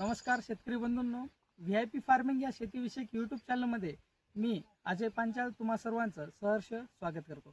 नमस्कार शेतकरी बंधूंनो व्ही आय पी फार्मिंग या शेतीविषयक यूट्यूब चॅनलमध्ये मी अजय पांचाळ तुम्हा सर्वांचं सहर्ष स्वागत करतो.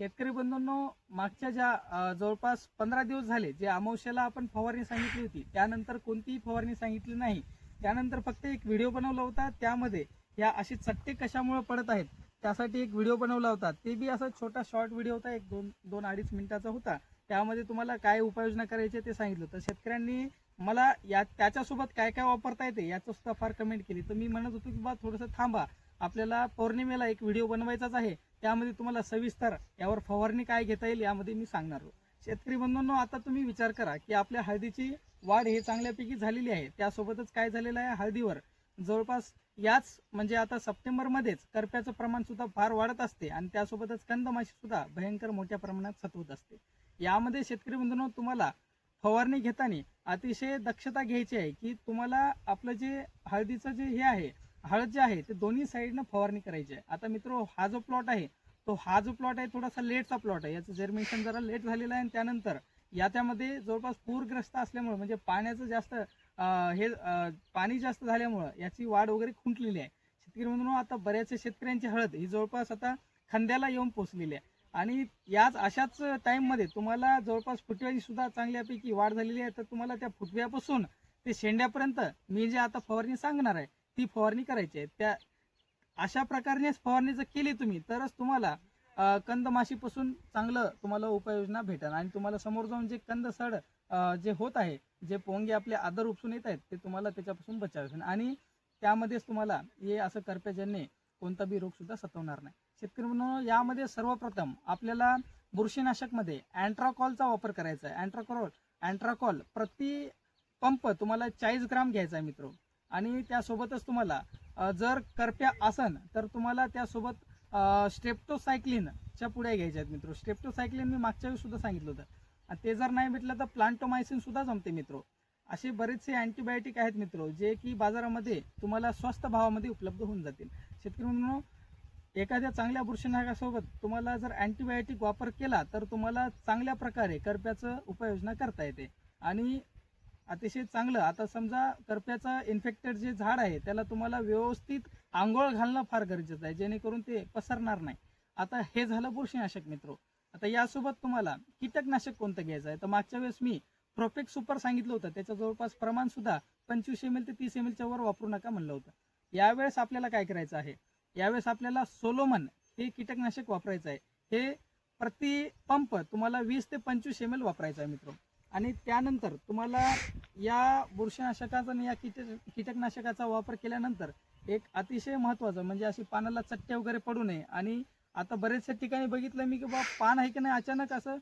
शेतकरी बंधूंनो मागच्या ज्या जवळपास पंधरा दिवस झाले जे अमावश्याला आपण फवारणी सांगितली होती त्यानंतर कोणतीही फवारणी सांगितली नाही. त्यानंतर फक्त एक व्हिडिओ बनवला होता त्यामध्ये या अशी चट्टे कशामुळे पडत आहेत त्यासाठी एक व्हिडिओ बनवला होता. ते बी असा छोटा शॉर्ट व्हिडिओ होता एक दोन दोन अडीच मिनिटाचा होता. त्यामध्ये तुम्हाला काय उपाययोजना करायची ते सांगितलं. तर शेतकऱ्यांनी मला या त्याच्यासोबत काय काय वापरता येते याचं सुद्धा फार कमेंट केली. तर मी म्हणत होतो की बा थोडंसं थांबा. आपल्याला पौर्णिमेला एक व्हिडिओ बनवायचाच आहे. त्यामध्ये तुम्हाला सविस्तर यावर फवारणी काय घेता येईल यामध्ये मी सांगणार आहोत. शेतकरी बंधूंनो आता तुम्ही विचार करा की आपल्या हळदीची वाढ हे चांगल्यापैकी झालेली आहे. त्यासोबतच काय झालेलं आहे? हळदीवर जवळपास याच म्हणजे आता सप्टेंबरमध्येच करप्याचं प्रमाण सुद्धा फार वाढत असते आणि त्यासोबतच कंदमाशी सुद्धा भयंकर मोठ्या प्रमाणात सतवत असते. यामध्ये शेतकरी बंधूंनो तुम्हाला फवारणी घेताना अतिशय दक्षता घ्यायची आहे की तुम्हाला आपलं जे हळदीचं जे हे आहे हळद जे आहे ते दोन्ही साईडनं फवारणी करायची आहे. आता मित्र हा जो प्लॉट आहे तो हा जो प्लॉट आहे थोडासा लेटचा प्लॉट आहे. याचं जर्मिनेशन जरा लेट झालेलं आहे आणि त्यानंतर याच्यामध्ये जवळपास पूरग्रस्त असल्यामुळे म्हणजे पाण्याचं जास्त हे पाणी जास्त झाल्यामुळं याची वाढ वगैरे खुंटलेली आहे. शेतकरी म्हणून आता बऱ्याचशा शेतकऱ्यांची हळद ही जवळपास आता खांद्याला येऊन पोचलेली आहे. आणि याच अशाच टाईममध्ये तुम्हाला जवळपास फुटव्याची सुद्धा चांगल्यापैकी वाढ झालेली आहे. तर तुम्हाला त्या फुटव्यापासून ते शेंड्यापर्यंत मी जे आता फवारणी सांगणार आहे ती फवारणी करायची आहे. त्या अशा प्रकारेच फवारणी जर केली तुम्ही तरच तुम्हाला कंदमाशीपासून चांगलं तुम्हाला उपाययोजना भेटेल. आणि तुम्हाला समोर जाऊन जे कंद सड जे होत आहे जे पोंगे आपले आदर उपसून येत आहेत ते तुम्हाला त्याच्यापासून बचावेल आणि त्यामध्येच तुम्हाला हे असं करप्याजन्य कोणता बी रोग सुद्धा सतवणार नाही. शेतकरी म्हणून यामध्ये सर्वप्रथम आपल्याला बुरशीनाशकमध्ये अँट्राकॉलचा वापर करायचा आहे. अँट्राकॉल अँट्राकॉल प्रति पंप तुम्हाला चाळीस ग्राम घ्यायचा आहे मित्र. आणि त्यासोबतच तुम्हाला जर करप्या असन तर तुम्हाला त्यासोबत स्ट्रेप्टोसायक्लिनच्या पुढे घ्यायच्या आहेत मित्र. स्ट्रेप्टोसायक्लिन मी मागच्या वेळी सुद्धा सांगितलं होतं. आणि ते जर नाही भेटलं तर प्लांटोमायसिन सुद्धा जमते मित्र. असे बरेचसे अँटीबायोटिक आहेत मित्र जे की बाजारामध्ये तुम्हाला स्वस्त भावामध्ये उपलब्ध होऊन जातील. शेतकरी म्हणून एखाद्या चांगल्या बुरशीनाशकासोबत तुम्हाला जर अँटीबायोटिक वापर केला तर तुम्हाला चांगल्या प्रकारे करप्याचं उपाययोजना करता येते. आणि अतिशय चांगलं आता समजा करप्याचं इन्फेक्टेड जे झाड आहे त्याला तुम्हाला व्यवस्थित आंघोळ घालणं फार गरजेचं आहे जेणेकरून ते पसरणार नाही. आता हे झालं बुरशीनाशक मित्र. आता यासोबत तुम्हाला कीटकनाशक कोणतं घ्यायचं आहे? तर मागच्या वेळेस मी प्रोफेक्ट सुपर सांगितलं होतं त्याच्या जवळपास प्रमाण सुद्धा पंचवीस एम एल ते तीस एम एलच्या वर वापरू नका म्हणलं होतं. यावेळेस आपल्याला काय करायचं आहे? यावेळेस आपल्याला सोलोमन हे कीटकनाशक वापरायचं आहे. हे प्रति पंप तुम्हाला वीस ते पंचवीस एम एल वापरायचं आहे मित्र आणि त्यानंतर तुम्हाला या बुरशीनाशकाचा आणि या कीटक कीटकनाशकाचा वापर केल्यानंतर एक अतिशय महत्त्वाचं म्हणजे अशी पानाला चट्टे वगैरे पडू नये. आणि आता बरेचशा ठिकाणी बघितलं मी की बा पान आहे की नाही अचानक असं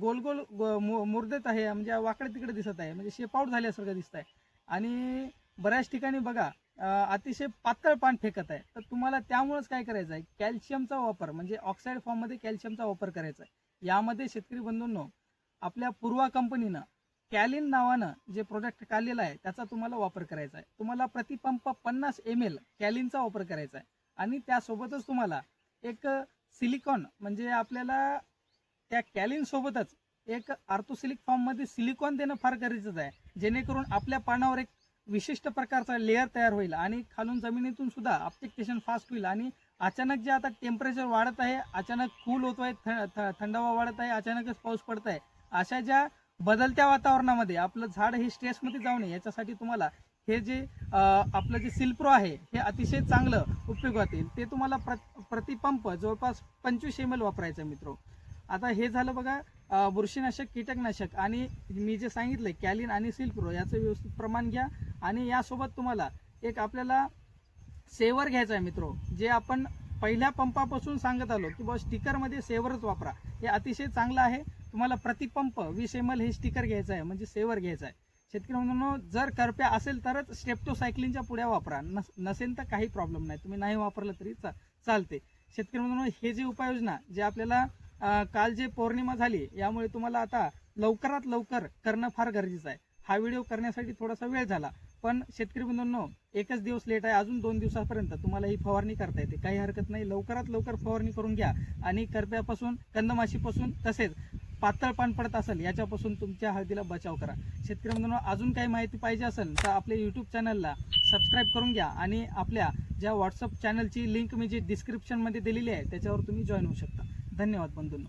गोल गोल गो- मुर्देत आहे म्हणजे वाकडे तिकडे दिसत आहे म्हणजे शेपाऊट झाल्यासारखं दिसत आहे आणि बऱ्याच ठिकाणी बघा अतिशय पातळ पान फेकत आहे. तर तुम्हाला त्यामुळेच काय करायचं आहे? कॅल्शियमचा वापर म्हणजे ऑक्साईड फॉर्ममध्ये कॅल्शियमचा वापर करायचा आहे. यामध्ये शेतकरी बंधूंनो आपल्या पूर्वा कंपनीनं कॅलिन नावानं जे प्रोडक्ट काढलेलं आहे त्याचा तुम्हाला वापर करायचा आहे. तुम्हाला प्रतिपंप पन्नास एम एल कॅलिनचा वापर करायचा आहे. आणि त्यासोबतच तुम्हाला एक सिलिकॉन म्हणजे आपल्याला त्या कॅलिन सोबतच एक आर्थोसिलिक फॉर्ममध्ये सिलिकॉन देणं फार गरजेचं आहे. जेणेकरून आपल्या पानावर एक विशिष्ट प्रकारचा लेअर तयार होईल आणि खालून जमिनीतून सुद्धा अप्टिकेशन फास्ट होईल आणि अचानक जे आता टेम्परेचर वाढत आहे अचानक कूल होतो आहे थ- थ- थंडावा वाढत आहे अचानकच पाऊस पडत आहे अशा ज्या बदलत्या वातावरणामध्ये आपलं झाड हे स्ट्रेसमध्ये जाऊ नये याच्यासाठी तुम्हाला हे जे आपलं जे सिल्प्रो आहे हे अतिशय चांगलं उपयोगात येईल. ते तुम्हाला प्र प्रतिपंप जवळपास पंचवीस एम एल वापरायचं मित्र. आता हे झालं बघा बुरशीनाशक कीटकनाशक आणि मी जे सांगितलं कॅलिन आणि सिल्प्रो याचं व्यवस्थित प्रमाण घ्या. आणि यासोबत तुम्हाला एक आपल्याला सेवर घ्यायचा आहे मित्र जे आपण पहिल्या पंपापासून सांगत आलो की बा स्टिकरमध्ये सेवरच वापरा. हे अतिशय चांगलं आहे. तुम्हाला प्रतिपंप वीस एम एल हे स्टिकर घ्यायचं आहे म्हणजे सेवर घ्यायचं आहे. शेतकरी म्हणून जर करप्या असेल तरच स्टेप्टोसायक्लिनच्या पुढ्या वापरा. नस नसेल तर काही प्रॉब्लेम नाही. तुम्ही नाही वापरलं तरी चा चालते. शेतकरी म्हणून हे जे उपाययोजना जे आपल्याला काल जे पौर्णिमा झाली यामुळे तुम्हाला आता लवकरात लवकर करणं फार गरजेचं आहे. हा व्हिडिओ करण्यासाठी थोडासा वेळ झाला पण शेतकरी बंधूंनो एकच दिवस लेट आहे अजून दोन दिवसापर्यंत तुम्हाला ही फवारणी करता येते. काही हरकत नाही लवकरात लवकर फवारणी करून घ्या. आणि करप्यापासून कंदमाशीपासून तसेच पातळ पान पडत असेल याच्यापासून तुमच्या हळदीला बचाव करा. शेतकरी बंधूंनो अजून काही माहिती पाहिजे असेल तर आपल्या यूट्यूब चॅनलला सबस्क्राईब करून घ्या. आणि आपल्या ज्या व्हॉट्सअप चॅनलची लिंक मी जी डिस्क्रिप्शनमध्ये दिलेली आहे त्याच्यावर तुम्ही जॉईन होऊ शकता. धन्यवाद बंधूंनो.